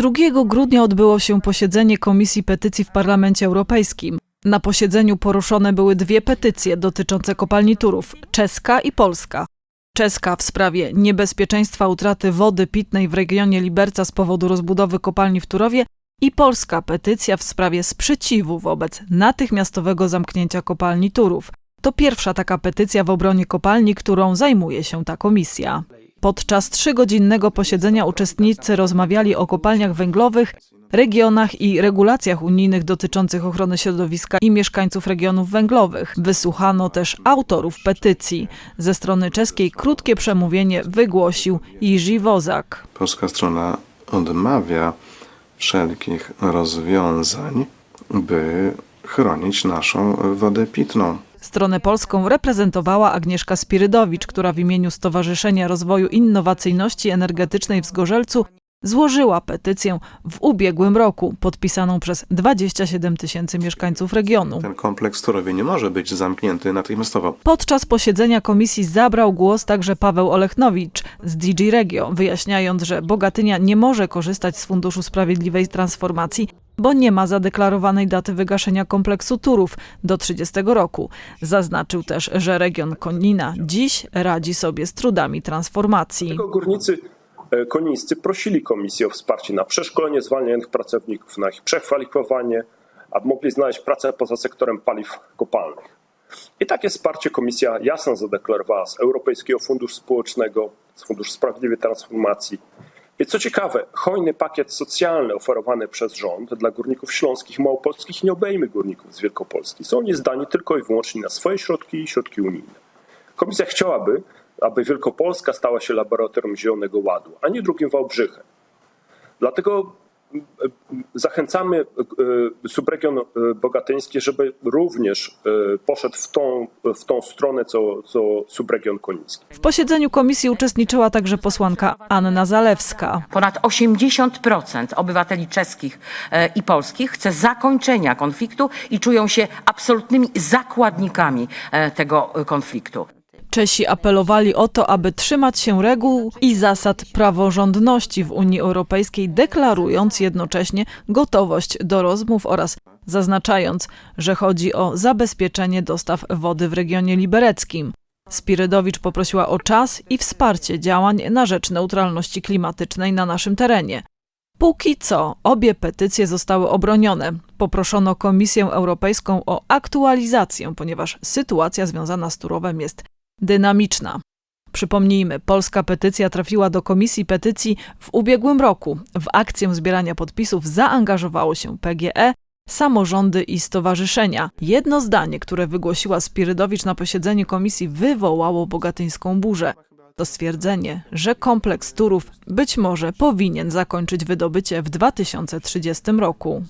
2 grudnia odbyło się posiedzenie Komisji Petycji w Parlamencie Europejskim. Na posiedzeniu poruszone były dwie petycje dotyczące kopalni Turów czeska i polska. Czeska w sprawie niebezpieczeństwa utraty wody pitnej w regionie Liberca z powodu rozbudowy kopalni w Turowie i polska petycja w sprawie sprzeciwu wobec natychmiastowego zamknięcia kopalni Turów. To pierwsza taka petycja w obronie kopalni, którą zajmuje się ta komisja. Podczas trzygodzinnego posiedzenia uczestnicy rozmawiali o kopalniach węglowych, regionach i regulacjach unijnych dotyczących ochrony środowiska i mieszkańców regionów węglowych. Wysłuchano też autorów petycji. Ze strony czeskiej krótkie przemówienie wygłosił Jiří Wozak. Polska strona odmawia wszelkich rozwiązań, by chronić naszą wodę pitną. Stronę polską reprezentowała Agnieszka Spirydowicz, która w imieniu Stowarzyszenia Rozwoju Innowacyjności Energetycznej w Zgorzelcu złożyła petycję w ubiegłym roku, podpisaną przez 27 tysięcy mieszkańców regionu. Ten kompleks Turowie nie może być zamknięty natychmiastowo. Podczas posiedzenia komisji zabrał głos także Paweł Olechnowicz z DG Regio, wyjaśniając, że Bogatynia nie może korzystać z Funduszu Sprawiedliwej Transformacji, bo nie ma zadeklarowanej daty wygaszenia kompleksu Turów do 30 roku. Zaznaczył też, że region Konina dziś radzi sobie z trudami transformacji. Dlatego górnicy e, konińscy prosili komisję o wsparcie na przeszkolenie zwalnianych pracowników, na ich przekwalifikowanie, aby mogli znaleźć pracę poza sektorem paliw kopalnych. I takie wsparcie komisja jasno zadeklarowała z Europejskiego Funduszu Społecznego, z Funduszu Sprawiedliwej Transformacji. Co ciekawe, hojny pakiet socjalny oferowany przez rząd dla górników śląskich i małopolskich nie obejmie górników z Wielkopolski. Są oni zdani tylko i wyłącznie na swoje środki i środki unijne. Komisja chciałaby, aby Wielkopolska stała się laboratorium Zielonego Ładu, a nie drugim Wałbrzychem. Dlatego zachęcamy e, subregion e, bogatyński, żeby również e, poszedł w tą, w tą stronę, co, co subregion koniński. W posiedzeniu komisji uczestniczyła także posłanka Anna Zalewska. Ponad 80% obywateli czeskich i polskich chce zakończenia konfliktu i czują się absolutnymi zakładnikami tego konfliktu. Czesi apelowali o to, aby trzymać się reguł i zasad praworządności w Unii Europejskiej, deklarując jednocześnie gotowość do rozmów oraz zaznaczając, że chodzi o zabezpieczenie dostaw wody w regionie libereckim. Spirydowicz poprosiła o czas i wsparcie działań na rzecz neutralności klimatycznej na naszym terenie. Póki co obie petycje zostały obronione. Poproszono Komisję Europejską o aktualizację, ponieważ sytuacja związana z Turowem jest dynamiczna. Przypomnijmy, polska petycja trafiła do Komisji Petycji w ubiegłym roku. W akcję zbierania podpisów zaangażowało się PGE, samorządy i stowarzyszenia. Jedno zdanie, które wygłosiła Spirydowicz na posiedzeniu komisji, wywołało bogatyńską burzę. To stwierdzenie, że kompleks Turów być może powinien zakończyć wydobycie w 2030 roku.